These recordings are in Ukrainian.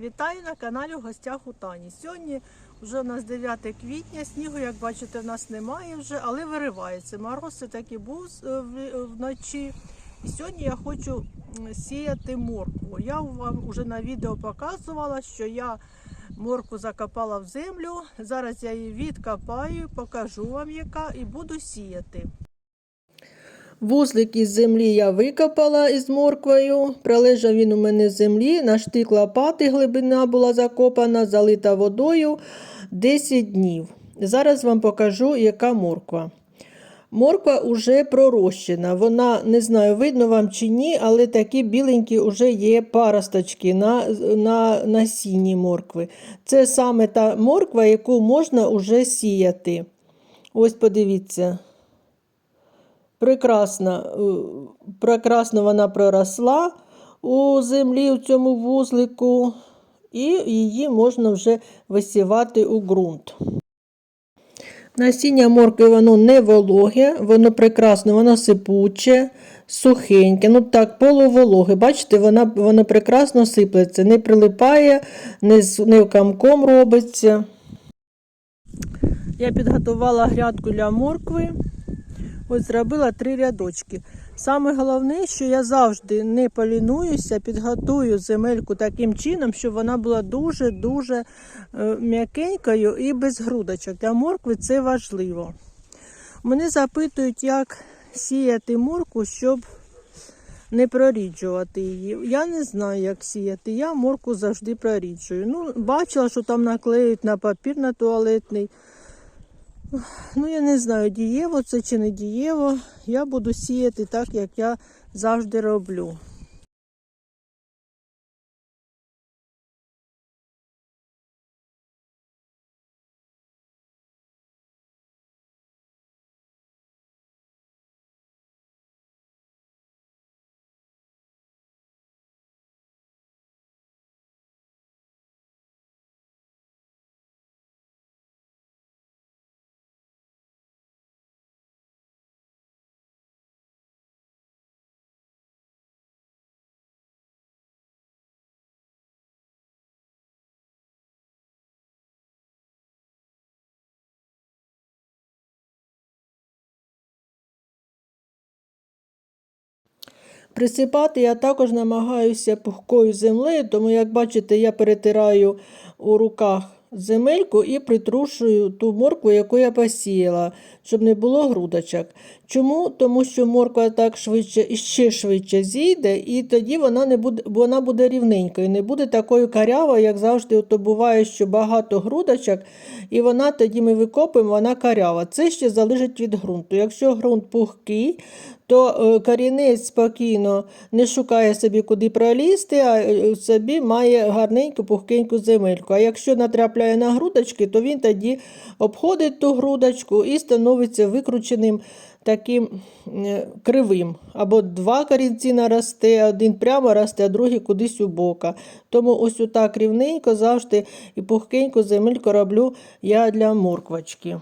Вітаю на каналі в гостях у Тані. Сьогодні вже у нас 9 квітня, снігу, як бачите, в нас немає вже, але виривається. Мороз все таки був е, вночі. І сьогодні я хочу сіяти моркву. Я вам вже на відео показувала, що я моркву закопала в землю. Зараз я її відкопаю, покажу вам яка і буду сіяти. Вузлик із землі я викопала із морквою. Пролежав він у мене землі. На штик лопати глибина була закопана, залита водою 10 днів. Зараз вам покажу, яка морква. Морква вже пророщена. Вона, не знаю, видно вам чи ні, але такі біленькі вже є паросточки на, на насінні моркви. Це саме та морква, яку можна вже сіяти. Ось подивіться. Прекрасно, е, прекрасно вона проросла у землі у цьому вузлику, і її можна вже висівати у ґрунт. Насіння моркви воно не вологе, воно прекрасно, воно сипуче, сухеньке, ну так, полувологе. Бачите, вона, воно прекрасно сиплеться, не прилипає, не, не камком робиться. Я підготувала грядку для моркви. Ось зробила три рядочки. Саме головне, що я завжди не полінуюся, підготую земельку таким чином, щоб вона була дуже-дуже е, м'якенькою і без грудочок. Для моркви це важливо. Мене запитують, як сіяти моркву, щоб не проріджувати її. Я не знаю, як сіяти. Я моркву завжди проріджую. Ну, бачила, що там наклеюють на папір на туалетний. Ну, я не знаю, дієво це чи не дієво. Я буду сіяти так, як я завжди роблю. Присипати я також намагаюся пухкою землею, тому, як бачите, я перетираю у руках земельку і притрушую ту моркву, яку я посіяла, щоб не було грудочок. Чому? Тому що морква так швидше і ще швидше зійде, і тоді вона не буде, вона буде рівненькою, не буде такою карявою, як завжди ото буває, що багато грудочок, і вона тоді ми викопуємо, вона карява. Це ще залежить від ґрунту. Якщо ґрунт пухкий, то е, корінець спокійно не шукає собі, куди пролізти, а е, собі має гарненьку пухкеньку земельку. А якщо натрапляє на грудочки, то він тоді обходить ту грудочку і становиться викрученим таким е, кривим. Або два корінці наросте, один прямо росте, а другий кудись у бока. Тому ось отак рівненько завжди і пухкеньку земельку роблю я для морквочки.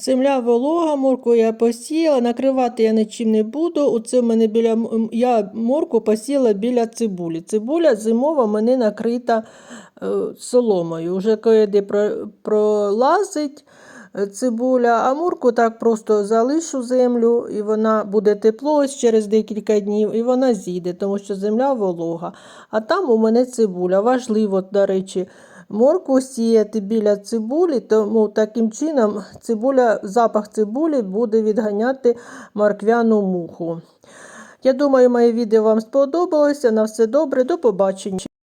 Земля волога, морку я посіяла, накривати я нічим не буду. Оце в мене біля я морку посіяла біля цибулі. Цибуля зимова мене накрита е, соломою. Уже коли пролазить е, цибуля, а морку так просто залишу землю, і вона буде тепло ось через декілька днів, і вона зійде, тому що земля волога. А там у мене цибуля. Важливо, до речі, моркву сіяти біля цибулі, тому таким чином цибуля, запах цибулі буде відганяти морквяну муху. Я думаю, моє відео вам сподобалося. На все добре, до побачення.